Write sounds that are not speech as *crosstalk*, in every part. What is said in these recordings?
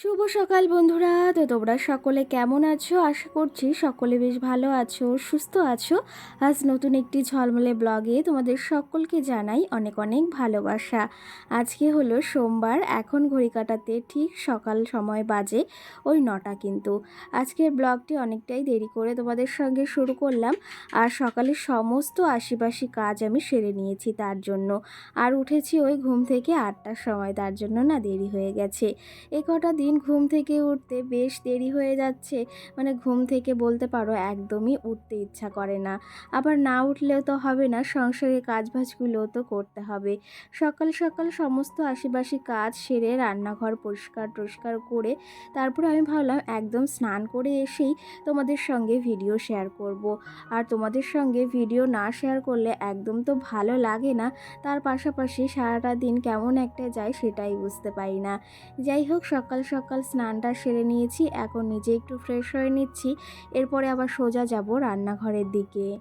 শুভ সকাল বন্ধুরা। তো তোমরা সকলে কেমন আছো? আশা করছি সকলে বেশ ভালো আছো, সুস্থ আছো। আজ নতুন একটি ঝলমলে ব্লগে তোমাদের সকলকে জানাই অনেক অনেক ভালোবাসা। আজকে হলো সোমবার, এখন ঘড়ি কাটাতে ঠিক সকাল সময় বাজে ওই নটা কিন্তু। আজকের ব্লগটি অনেকটাই দেরি করে তোমাদের সঙ্গে শুরু করলাম। আর সকালে সমস্ত আশিপাশি কাজ আমি সেরে নিয়েছি তার জন্য। আর উঠেছি ওই ঘুম থেকে আটটার সময়, তার জন্য না দেরি হয়ে গেছে। এ কটা দিন ঘুম থেকে উঠতে বেশ দেরি হয়ে যাচ্ছে। মানে ঘুম থেকে বলতে পারো একদমই উঠতে ইচ্ছা করে না। আবার না উঠলেও তো হবে না সংসারের কাজবাজগুলোও তো করতে হবে। সকাল সকাল সমস্ত আশেপাশে কাজ সেরে রান্নাঘর পরিষ্কার টরিষ্কার করে তারপরে আমি ভাবলাম একদম স্নান করে এসেই তোমাদের সঙ্গে ভিডিও শেয়ার করব। আর তোমাদের সঙ্গে ভিডিও না শেয়ার করলে একদম তো ভালো লাগে না। তার পাশাপাশি সারাটা দিন কেমন একটা যায় সেটাই বুঝতে পারি না। যাই হোক, সকাল সকাল স্নানটা সেরে নিয়েছি এখন নিজে একটু ফ্রেশ হয়ে নিচ্ছি। এরপরে আবার সোজা যাব রান্নাঘরের দিকে।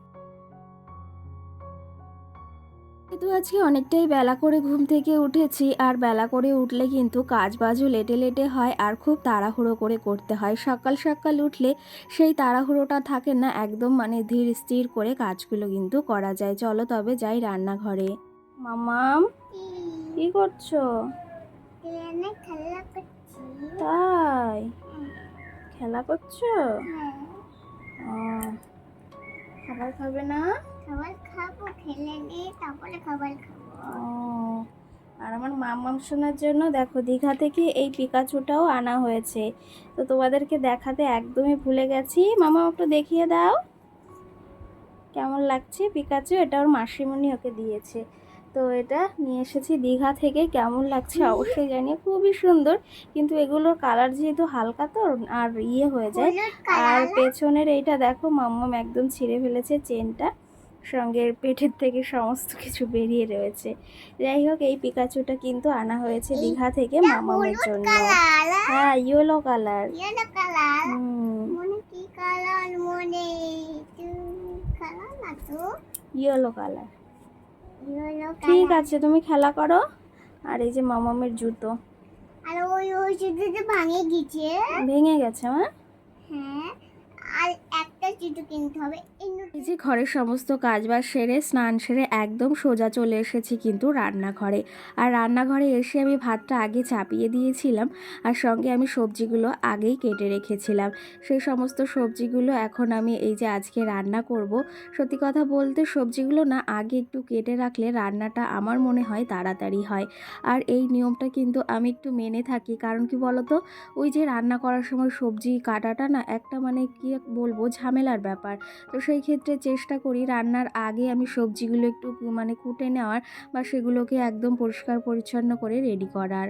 কিন্তু আজকে অনেকটাই বেলা করে ঘুম থেকে উঠেছি আর বেলা করে উঠলে কিন্তু কাজ বাজও লেটে লেটে হয় আর খুব তাড়াহুড়ো করে করতে হয়। সকাল সকাল উঠলে সেই তাড়াহুড়োটা থাকে না একদম মানে ধীর স্থির করে কাজগুলো কিন্তু করা যায়। চলো তবে যাই রান্নাঘরে। মামাম কি করছ? খেলা করছি তাই? খেলা করছ? হ্যাঁ। খাবার খাবে না? খাবার খাব খেলে নিয়ে তারপরে খাবার খাব। আর আমার মামাম শোনার জন্য দেখো দীঘা থেকে এই পিকাচুটাও আনা হয়েছে। তো তোমাদেরকে দেখাতে একদমই ভুলে গেছি। মামা একটু দেখিয়ে দাও। কেমন লাগছে পিকাচু? এটা ওর মাসিমণি ওকে দিয়েছে। তো এটা নিয়ে এসেছি দীঘা থেকে। কেমন লাগছে অবশ্যই জানিয়ে খুবই সুন্দর। কিন্তু এগুলোর কালার যেহেতু হালকা তো আর ইয়ে হয়ে যায়। আর পেছনের এইটা দেখো মাম্মাম একদম ছিঁড়ে ফেলেছে চেনটা। সঙ্গে পেটের থেকে সমস্ত কিছু বেরিয়ে রয়েছে। যাই হোক এই পিকাচুটা কিন্তু আনা হয়েছে দীঘা থেকে মামামের জন্য। কালার হ্যাঁ ইয়েলো কালার ইয়েলো কালার ঠিক আছে তুমি খেলা করো। আর এই যে মামামের জুতো। আর ওই ওই জুতোটা ভাঙে গেছে। ভেঙে গেছে মা। হ্যাঁ আর ঘরের সমস্ত কাজবাজ সেরে, স্নান সেরে একদম সোজা চলে এসেছি কিন্তু রান্নাঘরে। আর রান্নাঘরে এসে আমি ভাতটা আগে চাপিয়ে দিয়েছিলাম আর সঙ্গে আমি সবজিগুলো আগেই কেটে রেখেছিলাম। সেই সমস্ত সবজিগুলো এখন আমি এই যে আজকে রান্না করব। সত্যি কথা বলতে সবজিগুলো না আগে একটু কেটে রাখলে রান্নাটা আমার মনে হয় তাড়াতাড়ি হয়। আর এই নিয়মটা কিন্তু আমি একটু মেনে থাকি। কারণ কি বলতো? ওই যে রান্না করার সময় সবজি কাটাটা না একটা মানে কি বলব? ঝামেলার ব্যাপার। তো সেই ক্ষেত্রে চেষ্টা করি রান্নার আগে আমি সবজিগুলো একটু মানে কুটে নেওয়ার বা সেগুলোকে একদম পরিষ্কার পরিচ্ছন্ন করে রেডি করার।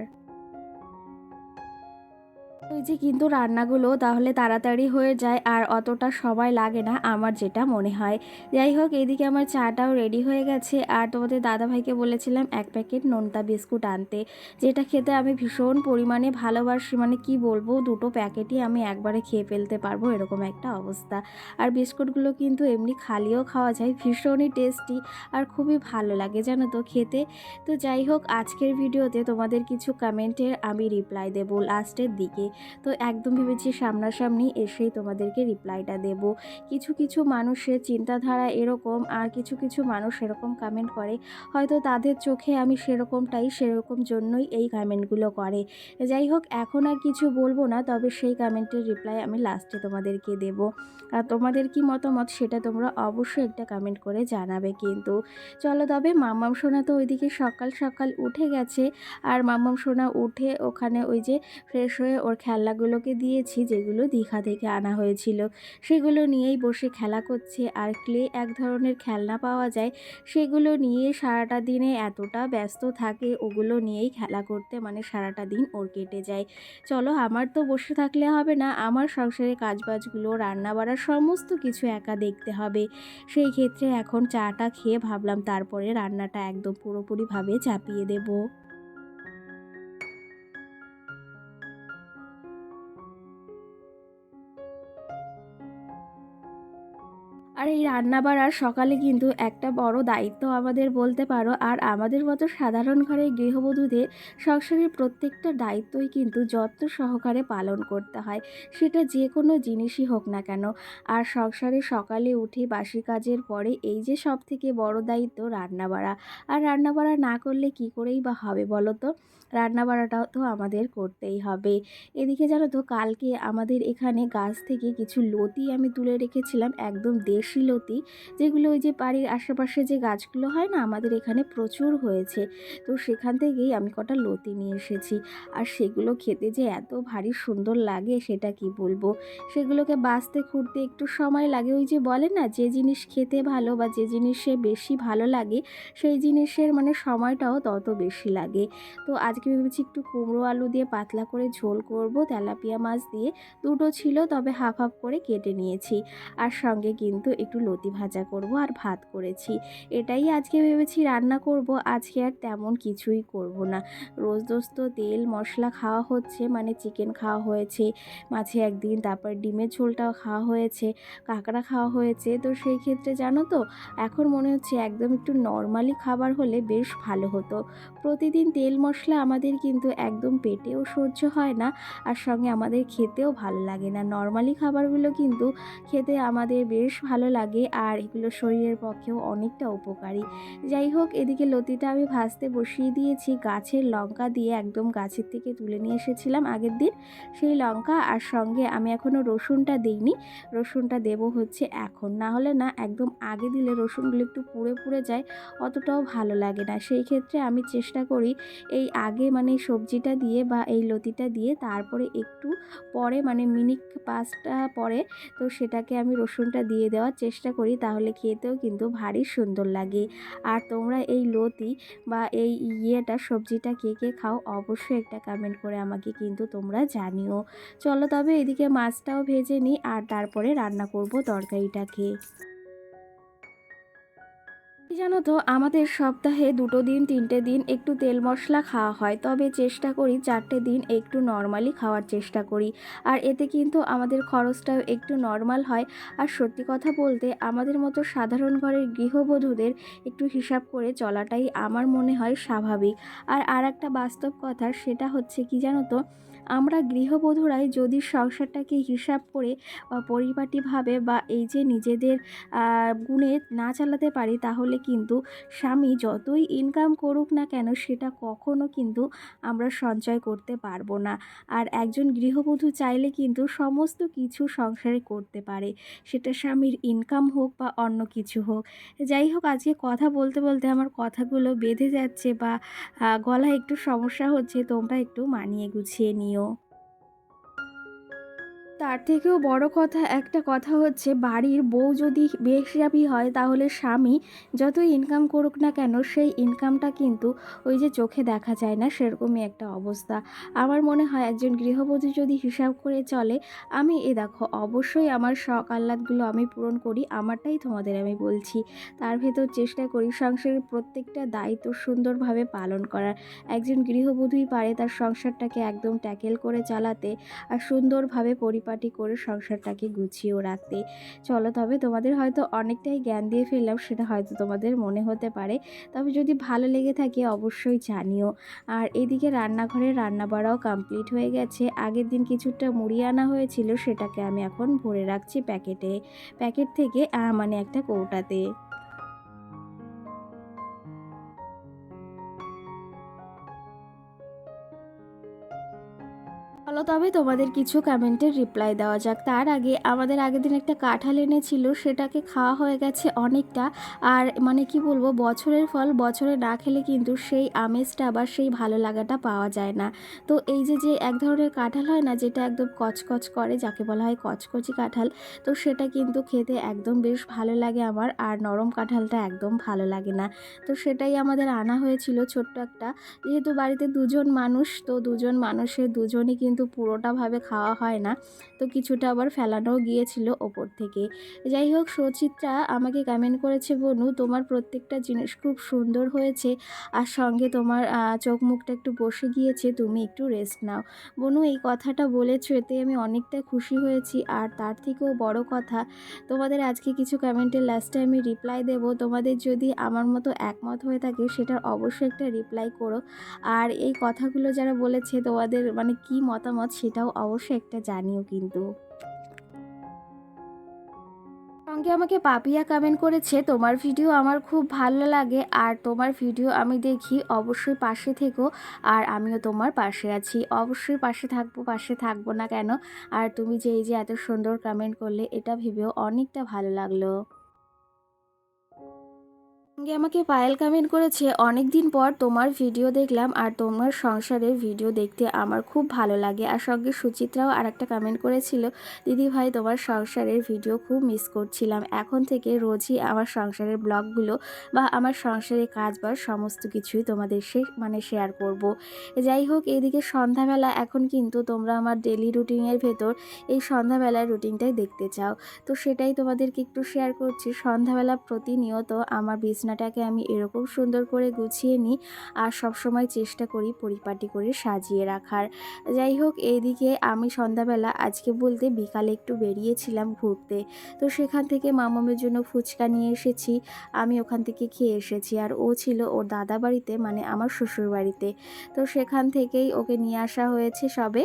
ওই যে কিন্তু রান্নাগুলো তাহলে তাড়াতাড়ি হয়ে যায় আর অতটা সময় লাগে না আমার যেটা মনে হয়। যাই হোক, এদিকে আমার চাটাও রেডি হয়ে গেছে আর তোমাদের দাদাভাইকে বলেছিলাম এক প্যাকেট নোনতা বিস্কুট আনতে, যেটা খেতে আমি ভীষণ পরিমাণে ভালোবাসি। মানে কি বলব, দুটো প্যাকেটই আমি একবারে খেয়ে ফেলতে পারব এরকম একটা অবস্থা। আর বিস্কুটগুলো কিন্তু এমনি খালিও খাওয়া যায়, ভীষণই টেস্টি আর খুবই ভালো লাগে, জানো তো, খেতে। তো যাই হোক, আজকের ভিডিওতে তোমাদের কিছু কমেন্টের আমি রিপ্লাই দেবো লাস্টের দিকে। তো একদম ভেবেছি সামনাসামনি এসেই তোমাদেরকে রিপ্লাইটা দেব। কিছু কিছু মানুষের চিন্তাধারা এরকম আর কিছু কিছু মানুষ এরকম কমেন্ট করে। হয়তো তাদের চোখে আমি সেরকমটাই, সেরকম জন্যই এই কমেন্টগুলো করে। যাই হোক এখন আর কিছু বলব না, তবে সেই কমেন্টের রিপ্লাই আমি লাস্টে তোমাদেরকে দেব। আর তোমাদের কি মতামত সেটা তোমরা অবশ্যই একটা কমেন্ট করে জানাবে কিন্তু। চলো তবে, মাম্মাম সোনা তো ওইদিকে সকাল সকাল উঠে গেছে। আর মাম্মাম সোনা উঠে ওখানে ওই যে ফ্রেশ হয়ে ওর খেলনাগুলোকে দিয়েছি, যেগুলো দীঘা থেকে আনা হয়েছিল। সেগুলো নিয়েই বসে খেলা করছে। আর ক্লে এক ধরনের খেলনা পাওয়া যায়, সেগুলো নিয়ে সারাটা দিনে এতটা ব্যস্ত থাকে, ওগুলো নিয়েই খেলা করতে মানে সারাটা দিন ওর কেটে যায়। চলো, আমার তো বসে থাকলে হবে না, আমার সংসারের কাজবাজগুলো রান্না বাড়া সমস্ত কিছু একা দেখতে হবে। সেই ক্ষেত্রে এখন চাটা খেয়ে ভাবলাম, তারপরে রান্নাটা একদম পুরোপুরিভাবে চাপিয়ে দেবো। আর এই রান্না বাড়ার সকালে কিন্তু একটা বড় দায়িত্ব আমাদের বলতে পারো। আর আমাদের মতো সাধারণ ঘরের গৃহবধূদের সংসারের প্রত্যেকটা দায়িত্বই কিন্তু যত্ন সহকারে পালন করতে হয়। সেটা যে কোনো জিনিসই হোক না কেন। আর সংসারে সকালে উঠে বাসি কাজের পরে এই যে সব থেকে বড় দায়িত্ব রান্না বাড়া আর রান্না বাড়া না করলে কি করেই বা হবে বলো তো? রান্না বাড়াটাও তো আমাদের করতেই হবে। এদিকে জানো তো, কালকে আমাদের এখানে গাছ থেকে কিছু লতি আমি তুলে রেখেছিলাম, একদম দেশি লতি, যেগুলো ওই যে বাড়ির আশেপাশে যে গাছগুলো হয় না, আমাদের এখানে প্রচুর হয়েছে। তো সেখান থেকেই আমি কটা লতি নিয়ে এসেছি। আর সেগুলো খেতে যে এত ভারী সুন্দর লাগে, সেটা কি বলব? সেগুলোকে বাঁচতে, খুঁড়তে একটু সময় লাগে। ওই যে বলে না, যে জিনিস খেতে ভালো বা যে জিনিসে বেশি ভালো লাগে, সেই জিনিসের মানে সময়টাও তত বেশি লাগে। তো আজকে ভেবেছি একটু কুমড়ো আলু দিয়ে পাতলা করে ঝোল করব, তেলাপিয়া মাছ দিয়ে। দুটো ছিল, তবে হাফ হাফ করে কেটে নিয়েছি। আর সঙ্গে কিন্তু একটু লতি ভাজা করব আর ভাত করেছি। এটাই আজকে ভেবেছি রান্না করব। আজকে আর তেমন কিছুই করব না। রোজ রোজ তো তেল, মশলা খাওয়া হচ্ছে মানে চিকেন খাওয়া হয়েছে। মাঝে একদিন তারপর ডিমের ঝোলটাও খাওয়া হয়েছে, কাঁকড়া খাওয়া হয়েছে। তো সেই ক্ষেত্রে জানো তো, এখন মনে হচ্ছে একদম একটু নর্মালি খাবার হলে বেশ ভালো হতো। প্রতিদিন তেল, মশলা আমাদের কিন্তু একদম পেটেও সহ্য হয় না, আর সঙ্গে আমাদের খেতেও ভালো লাগে না। নর্মালি খাবারগুলো কিন্তু খেতে আমাদের বেশ ভালো লাগে, আর এগুলো শরীরের পক্ষেও অনেকটা উপকারী। যাই হোক, এদিকে লতিটা আমি ভাজতে বসিয়ে দিয়েছি। গাছের লঙ্কা দিয়ে একদম গাছের থেকে তুলে নিয়ে এসেছিলাম আগের দিন। সেই লঙ্কা, আর সঙ্গে আমি এখনও রসুনটা দিইনি। রসুনটা দেবো হচ্ছে এখন। না হলে না, একদম আগে দিলে রসুনগুলো একটু পুড়ে পুড়ে যায়, অতটাও ভালো লাগে না। সেই ক্ষেত্রে আমি চেষ্টা করি, এই আগে মানে সবজিটা দিয়ে বা এই লতিটা দিয়ে তারপরে একটু পরে মানে মিনিট পাঁচটা পরে তো সেটাকে আমি রসুনটা দিয়ে দেওয়ার চেষ্টা করি, তাহলে খেতেও কিন্তু ভারী সুন্দর লাগে। আর তোমরা এই লতি বা এই ইয়েটা, সবজিটা কে কে খাও অবশ্যই একটা কমেন্ট করে আমাকে কিন্তু তোমরা জানিও। চলো তবে এদিকে মাছটাও ভেজে নিই আর তারপরে রান্না করব তরকারিটাকে। জানো তো, আমাদের সপ্তাহে দুটো দিন, তিনটে দিন একটু তেল মশলা খাওয়া হয়। তবে চেষ্টা করি চারটে দিন একটু নর্মালি খাওয়ার চেষ্টা করি। আর এতে কিন্তু আমাদের খরচটাও একটু নর্মাল হয়। আর সত্যি কথা বলতে, আমাদের মতো সাধারণ ঘরের গৃহবধূদের একটু হিসাব করে চলাটাই আমার মনে হয় স্বাভাবিক। আর আর একটা বাস্তব কথা, সেটা হচ্ছে কি জানো তো আমরা গৃহবধূরাই যদি সংসারটাকে হিসাব করে বা পরিপাটিভাবে বা এই যে নিজেদের গুণে না চালাতে পারি, তাহলে কিন্তু স্বামী যতই ইনকাম করুক না কেন, সেটা কখনো কিন্তু আমরা সঞ্চয় করতে পারব না। আর একজন গৃহবধূ চাইলে কিন্তু সমস্ত কিছু সংসারে করতে পারে। সেটা স্বামীর ইনকাম হোক বা অন্য কিছু হোক। যাই হোক, আজকে কথা বলতে বলতে আমার কথাগুলো বেঁধে যাচ্ছে বা গলায় একটু সমস্যা হচ্ছে, তোমরা একটু মানিয়ে গুছিয়ে নিও। inyo তার থেকেও বড় কথা একটা কথা হচ্ছে, বাড়ির বউ যদি বেশিরাপি হয় তাহলে স্বামী যত ইনকাম করুক না কেন সেই ইনকামটা কিন্তু ওই যে চোখে দেখা যায় না, সেরকমই একটা অবস্থা। আমার মনে হয় একজন গৃহবধূ যদি হিসাব করে চলে, আমি এ দেখো, অবশ্যই আমার শখ আহ্লাদগুলো আমি পূরণ করি, আমারটাই তোমাদের আমি বলছি। তার ভেতর চেষ্টা করি সংসারের প্রত্যেকটা দায়িত্ব সুন্দরভাবে পালন করার। একজন গৃহবধূই পারে তার সংসারটাকে একদম ট্যাকেল করে চালাতে আর সুন্দরভাবে পরিপাটি পরিপাটি করে সংসারটাকে গুছিয়েও রাখতে। চলো তবে তোমাদের হয়তো অনেকটাই জ্ঞান দিয়ে ফেললাম, সেটা হয়তো তোমাদের মনে হতে পারে। তবে যদি ভালো লেগে থাকে অবশ্যই জানিও। আর এদিকে রান্নাঘরে রান্না বাড়াও কমপ্লিট হয়ে গেছে। আগের দিন কিছুটা মুড়ি আনা হয়েছিল, সেটাকে আমি এখন ভরে রাখছি প্যাকেটে। প্যাকেট থেকে মানে একটা কৌটাতে। চলো তবে তোমাদের কিছু কমেন্টের রিপ্লাই দেওয়া যাক। তার আগে আমাদের আগের দিন একটা কাঁঠাল এনেছিল, সেটাকে খাওয়া হয়ে গেছে অনেকটা। আর মানে কি বলব, বছরের ফল বছরে না খেলে কিন্তু সেই আমেজটা বা সেই ভালো লাগাটা পাওয়া যায় না। তো এই যে যে এক ধরনের কাঁঠাল হয় না, যেটা একদম কচকচ করে, যাকে বলা হয় কচকচি কাঁঠাল, তো সেটা কিন্তু খেতে একদম বেশ ভালো লাগে আমার, আর নরম কাঁঠালটা একদম ভালো লাগে না। তো সেটাই আমাদের আনা হয়েছিল ছোট্ট একটা। যেহেতু বাড়িতে দুজন মানুষ, তো দুজন মানুষের দুজনই কিন্তু পুরোটাভাবে খাওয়া হয় না। তো কিছুটা আবার ফেলানোও গিয়েছিল ওপর থেকে। যাই হোক, সচিত্রা আমাকে কমেন্ট করেছে, বনু, তোমার প্রত্যেকটা জিনিস খুব সুন্দর হয়েছে আর সঙ্গে তোমার চোখ মুখটা একটু বসে গিয়েছে, তুমি একটু রেস্ট নাও। বনু, এই কথাটা বলেছ, এতে আমি অনেকটা খুশি হয়েছি। আর তার থেকেও বড় কথা, তোমাদের আজকে কিছু কমেন্টের লাস্টে আমি রিপ্লাই দেব। তোমাদের যদি আমার মতো একমত হয়ে থাকে, সেটার অবশ্যই একটা রিপ্লাই করো। আর এই কথাগুলো যারা বলেছে, তোমাদের মানে কি মতামত সেটাও অবশ্যই একটা জানিও কিন্তু। সঙ্গে আমাকে পাপিয়া কমেন্ট করেছে, তোমার ভিডিও আমার খুব ভালো লাগে, আর তোমার ভিডিও আমি দেখি, অবশ্যই পাশে থেকো, আর আমিও তোমার পাশে আছি। অবশ্যই পাশে থাকব পাশে থাকব না কেন? আর তুমি যে এই যে এত সুন্দর কমেন্ট করলে, এটা ভেবেও অনেকটা ভালো লাগল। সঙ্গে আমাকে পায়েল কমেন্ট করেছে অনেক দিন পর তোমার ভিডিও দেখলাম আর তোমার সংসারের ভিডিও দেখতে আমার খুব ভালো লাগে। আর সঙ্গে সুচিত্রাও আর একটা কমেন্ট করেছিল, দিদি ভাই, তোমার সংসারের ভিডিও খুব মিস করছিলাম। এখন থেকে রোজই আমার সংসারের ব্লগগুলো বা আমার সংসারের কাজ বা সমস্ত কিছুই তোমাদের সে মানে শেয়ার করব। যাই হোক এইদিকে সন্ধ্যাবেলা এখন কিন্তু তোমরা আমার ডেলি রুটিনের ভেতর এই সন্ধ্যাবেলার রুটিনটাই দেখতে চাও। তো সেটাই তোমাদেরকে একটু শেয়ার করছি। সন্ধ্যাবেলা প্রতিনিয়ত আমার বিছনাটাকে আমি এরকম সুন্দর করে গুছিয়ে নিই আর সবসময় চেষ্টা করি পরিপাটি করে সাজিয়ে রাখার। যাই হোক, এইদিকে আমি সন্ধ্যাবেলা আজকে বলতে বিকালে একটু বেরিয়েছিলাম ঘুরতে। তো সেখান থেকে মামামের জন্য ফুচকা নিয়ে এসেছি, আমি ওখান থেকে খেয়ে এসেছি। আর ও ছিল ওর দাদা বাড়িতে মানে আমার শ্বশুর বাড়িতে। তো সেখান থেকেই ওকে নিয়ে আসা হয়েছে সবে।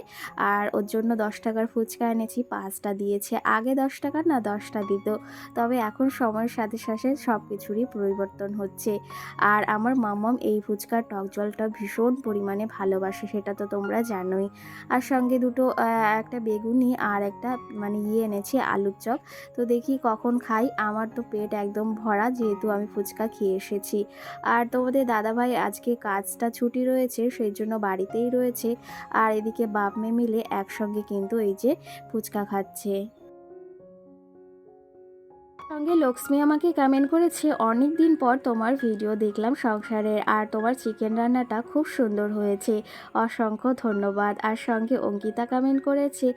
আর ওর জন্য দশ টাকার ফুচকা এনেছি, পাঁচটা দিয়েছে। আগে দশ টাকা না দশটা দিত। তবে এখন সময়ের সাথে সাথে সব কিছুরই পরিবর্তন হচ্ছে। আর আমার মামাম এই ফুচকার টক জলটা ভীষণ পরিমাণে ভালোবাসে, সেটা তো তোমরা জানোই। আর সঙ্গে দুটো একটা বেগুনি আর একটা মানে ইয়ে এনেছি, আলুর চপ। তো দেখি কখন খাই, আমার তো পেট একদম ভরা যেহেতু আমি ফুচকা খেয়ে এসেছি। আর তোমাদের দাদাভাই আজকে কাজটা ছুটি রয়েছে, সেই জন্য বাড়িতেই রয়েছে। আর এদিকে বাপ মেয়ে মিলে একসঙ্গে কিন্তু এই যে ফুচকা খাচ্ছে। সঙ্গে লক্ষ্মী আমাকে কমেন্ট করেছে অনেক দিন পর তোমার ভিডিও দেখলাম সংসারের আর তোমার চিকেন রান্নাটা খুব সুন্দর হয়েছে। অসংখ্য ধন্যবাদ। আর সঙ্গে অঙ্কিতা কমেন্ট করেছে,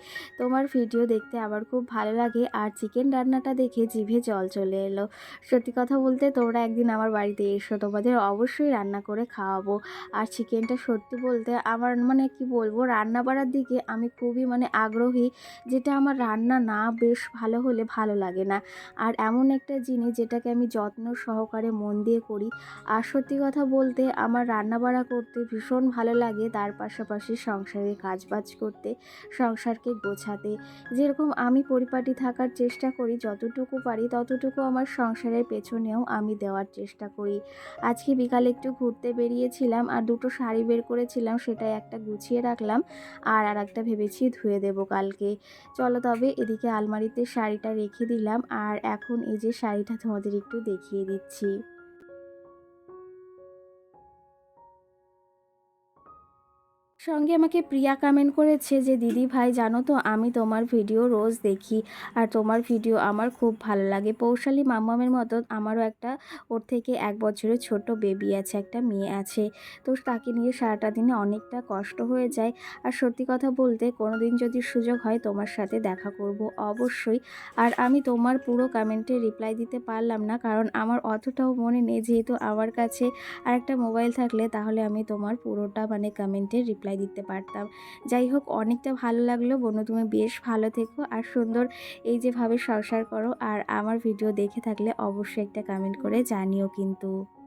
তোমার ভিডিও দেখতে আবার খুব ভালো লাগে আর চিকেন রান্নাটা দেখে জিভে জল চলে এলো। সত্যি কথা বলতে তোমরা একদিন আমার বাড়িতে এসো, তোমাদের অবশ্যই রান্না করে খাওয়াবো। আর চিকেনটা সত্যি বলতে আমার মানে কি বলব, রান্না বাড়ার দিকে আমি খুবই মানে আগ্রহী, যেটা আমার রান্না না বেশ ভালো হলে ভালো লাগে না। আর এমন একটা জিনিস যেটাকে আমি যত্ন সহকারে মন দিয়ে করি। আর সত্যি কথা বলতে আমার রান্নাবাড়া করতে ভীষণ ভালো লাগে, তার পাশাপাশি সংসারের কাজবাজ করতে, সংসারকে গোছাতে। যেরকম আমি পরিপাটি থাকার চেষ্টা করি, যতটুকু পারি ততটুকু আমার সংসারের পেছনেও আমি দেওয়ার চেষ্টা করি। আজকে বিকালে একটু ঘুরতে বেরিয়েছিলাম আর দুটো শাড়ি বের করেছিলাম, সেটাই একটা গুছিয়ে রাখলাম আর আর একটা ভেবেছি ধুয়ে দেবো কালকে। চলো তবে এদিকে আলমারিতে শাড়িটা রেখে দিলাম আর এখন এই যে শাড়িটা তোমাদের একটু দেখিয়ে দিচ্ছি। সঙ্গে আমাকে প্রিয়া কমেন্ট করেছে যে, দিদি ভাই, জানো তো, আমি তোমার ভিডিও রোজ দেখি আর তোমার ভিডিও আমার খুব ভালো লাগে। পৌশালী মাম্মামের মতো আমারও একটা, ওর থেকে এক বছরের ছোট বেবি আছে, একটা মেয়ে আছে। তো তাকে নিয়ে সারাটা দিনে অনেকটা কষ্ট হয়ে যায়। আর সত্যি কথা বলতে কোনো দিন যদি সুযোগ হয়, তোমার সাথে দেখা করব অবশ্যই। আর আমি তোমার পুরো কমেন্টে রিপ্লাই দিতে পারলাম না, কারণ আমার অতটাও মনে নেই। যেহেতু আমার কাছে আর একটা মোবাইল থাকলে, তাহলে আমি তোমার পুরোটা মানে কমেন্টে রিপ্লাই দিতে পারতাম। যাই হোক, অনেকটা ভালো লাগল। বন্ধু, তুমি বেশ ভালো থেকো। আর সুন্দর এই যেভাবে সংসার করো, আর আমার ভিডিও দেখে থাকলে অবশ্যই একটা কমেন্ট করে জানিও কিন্তু।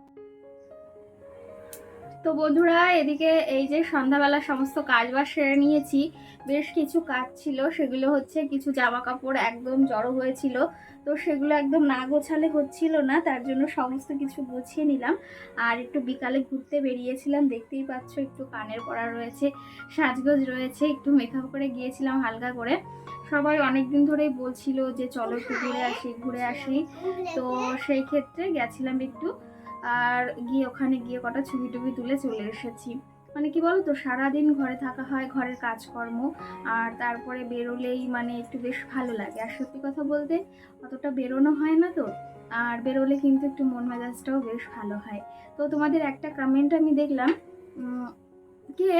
তো বন্ধুরা, এদিকে এই যে সন্ধ্যাবেলা সমস্ত কাজবাজ সেরে নিয়েছি। বেশ কিছু কাজ ছিল, সেগুলো হচ্ছে কিছু জামা কাপড় একদম জড়ো হয়েছিল। তো সেগুলো একদম না গোছালে হচ্ছিল না, তার জন্য সমস্ত কিছু গুছিয়ে নিলাম। আর একটু বিকালে ঘুরতে বেরিয়েছিলাম, দেখতেই পাচ্ছ একটু কানের পড়া রয়েছে, সাজগোজ রয়েছে, একটু মেকআপ করে গিয়েছিলাম হালকা করে। সবাই অনেক দিন ধরেই বলছিল যে, চলো একটু ঘুরে আসি ঘুরে আসি। তো সেই ক্ষেত্রে গেছিলাম একটু। আর গিয়ে ওখানে গিয়ে কটা ছবি টবি তুলে চলে এসেছি। মানে কি বলো তো সারাদিন ঘরে থাকা হয়, ঘরের কাজকর্ম, আর তারপরে বেরোলেই মানে একটু বেশ ভালো লাগে। আর সত্যি কথা বলতে অতটা বেরোনো হয় না তো, আর বেরোলে কিন্তু একটু মন মেজাজটাও বেশ ভালো হয়। তো তোমাদের একটা কমেন্ট আমি দেখলাম কে?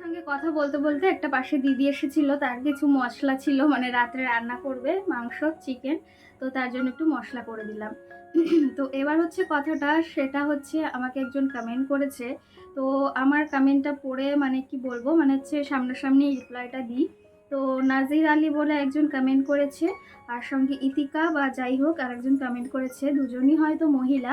সঙ্গে কথা বলতে বলতে একটা পাশে দিদি এসেছিল, তার কিছু মশলা ছিল মানে রাত্রে রান্না করবে, মাংস চিকেন তো তার জন্য একটু মশলা করে দিলাম। *clears throat* তো এবার হচ্ছে কথাটা, সেটা হচ্ছে আমাকে একজন কমেন্ট করেছে। তো আমার কমেন্টটা পড়ে মানে কি বলব মানে হচ্ছে সামনাসামনি রিপ্লাইটা দিই। তো নাজির আলী বলে একজন কমেন্ট করেছে, আর সঙ্গে ইতিকা বা যাই হোক আর একজন কমেন্ট করেছে। দুজনই হয়তো মহিলা।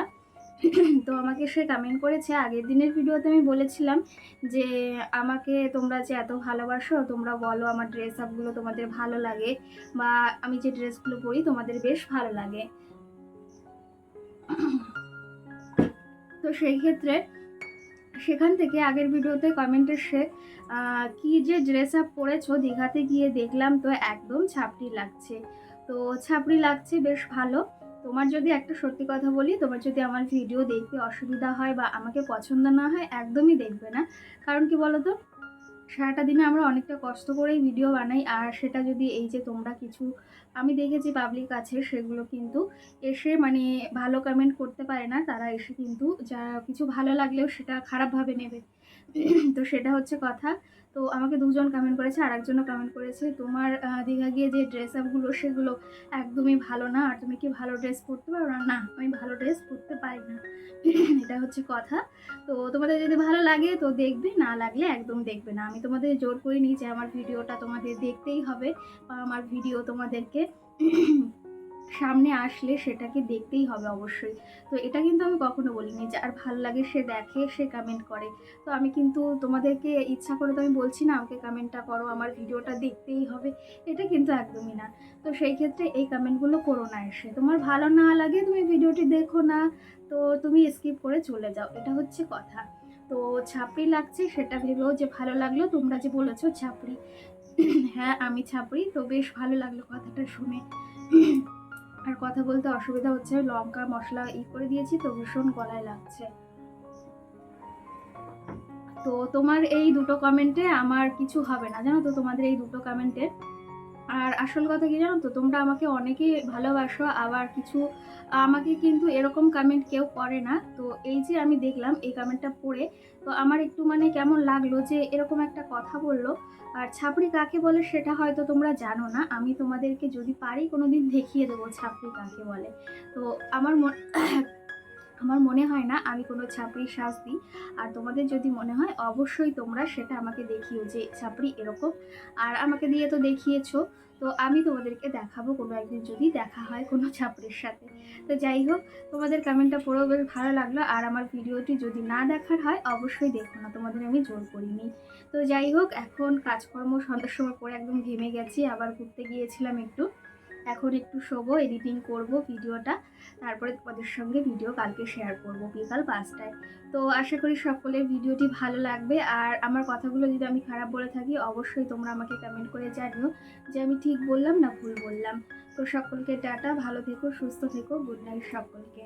*clears throat* তো আমাকে সে কমেন্ট করেছে। আগের দিনের ভিডিওতে আমি বলেছিলাম যে আমাকে তোমরা যে এত ভালোবাসো তোমরা বলো আমার ড্রেস আপগুলো তোমাদের ভালো লাগে বা আমি যে ড্রেসগুলো পরি তোমাদের বেশ ভালো লাগে। *clears throat* তো সেই ক্ষেত্রে সেখান থেকে আগের ভিডিওতে কমেন্ট আহ, কি যে ড্রেস আপ পরেছো দীঘাতে গিয়ে দেখলাম তো একদম ছাপড়ি লাগছে। তো ছাপড়ি লাগছে বেশ ভালো। তোমার যদি একটা সত্যি কথা বলি, তোমার যদি আমার ভিডিও দেখতে অসুবিধা হয় বা আমাকে পছন্দ না হয়, একদমই দেখবে না। কারণ কি বলো তো সারাটা দিনে আমরা অনেকটা কষ্ট করেই ভিডিও বানাই, আর সেটা যদি এই যে তোমরা কিছু আমি দেখেছি পাবলিক আছে, সেগুলো কিন্তু এসে মানে ভালো কমেন্ট করতে পারে না। তারা এসে কিন্তু যা কিছু ভালো লাগলেও সেটা খারাপভাবে নেবে। *clears throat* তো সেটা হচ্ছে কথা। তো আমাকে দুজন কমেন্ট করেছে আর একজনও কমেন্ট করেছে, তোমার দীঘা গিয়ে যে ড্রেস আপগুলো সেগুলো একদমই ভালো না, আর তুমি কি ভালো ড্রেস পরতে পারো? না, আমি ভালো ড্রেস পরতে পারি না। *clears throat* এটা হচ্ছে কথা। তো তোমাদের যদি ভালো লাগে তো দেখবে, না লাগলে একদম দেখবে না। আমি তোমাদের জোর করিনি যে আমার ভিডিওটা তোমাদের দেখতেই হবে বা আমার ভিডিও তোমাদেরকে *clears throat* সামনে আসলে সেটাকে দেখতেই হবে অবশ্যই। তো এটা কিন্তু আমি কখনো বলিনি যে আর ভালো লাগে সে দেখে, সে কমেন্ট করে। তো আমি কিন্তু তোমাদেরকে ইচ্ছা করে তো আমি বলছি না, আমাকে কমেন্টটা করো, আমার ভিডিওটা দেখতেই হবে। এটা কিন্তু একদমই না। তো সেই ক্ষেত্রে এই কমেন্টগুলো করো না এসে। তোমার ভালো না লাগে, তুমি ভিডিওটি দেখো না, তো তুমি স্কিপ করে চলে যাও। এটা হচ্ছে কথা। তো ছাপড়ি লাগছে, সেটা ভেবেও যে ভালো লাগল, তোমরা যে বলেছ ছাপড়ি। *clears throat* হ্যাঁ আমি ছাপড়ি, তো বেশ ভালো লাগল কথাটা শুনে। *clears throat* আর কথা বলতে অসুবিধা হচ্ছে, লঙ্কা, মশলা ই করে দিয়েছি তো ভীষণ গলায় লাগছে। তো তোমার এই দুটো কমেন্টে আমার কিছু হবে না, জানো তো তোমাদের এই দুটো কমেন্টে আর আসল কথা কি জানো তো? তোমরা আমাকে অনেকে ভালোবাসো, আবার কিছু, আমাকে কিন্তু এরকম কমেন্ট কেউ করে না। তো এই যে আমি দেখলাম এই কমেন্টটা পড়ে, তো আমার একটু মানে কেমন লাগল যে এরকম একটা কথা বলল। আর ছাপড়ি কাকে বলে সেটা হয়তো তোমরা জানো না। আমি তোমাদেরকে যদি পারি কোনোদিন দেখিয়ে দেবো ছাপড়ি কাকে বলে। তো আমার মন আমার মনে হয় না আমি কোনো ছাপড়ি সাজ দিই। আর তোমাদের যদি মনে হয়, অবশ্যই তোমরা সেটা আমাকে দেখিও যে ছাপড়ি এরকম। আর আমাকে দিয়ে তো দেখিয়েছো, তো আমি তোমাদেরকে দেখাবো কোনো একদিন যদি দেখা হয় কোনো ছাপড়ির সাথে। তো যাই হোক, তোমাদের কমেন্টটা পড়েও বেশ ভালো লাগল। আর আমার ভিডিওটি যদি না দেখার হয়, অবশ্যই দেখো না, তোমাদের আমি জোর করিনি। তো যাই হোক, এখন কাজকর্ম সন্ধ্যার সময় পরে একদম ঘেমে গেছি, আবার ঘুরতে গিয়েছিলাম একটু। এখন একটু শোবো এডিটিং করব ভিডিওটা, তারপরে তোমাদের সঙ্গে ভিডিও কালকে শেয়ার করব বিকাল পাঁচটায়। তো আশা করি সকলের ভিডিওটি ভালো লাগবে। আর আমার কথাগুলো যদি আমি খারাপ বলে থাকি, অবশ্যই তোমরা আমাকে কমেন্ট করে জানিও যে আমি ঠিক বললাম না ভুল বললাম। তো সকলকে টাটা, ভালো থেকো, সুস্থ থেকো গুড নাইট সকলকে।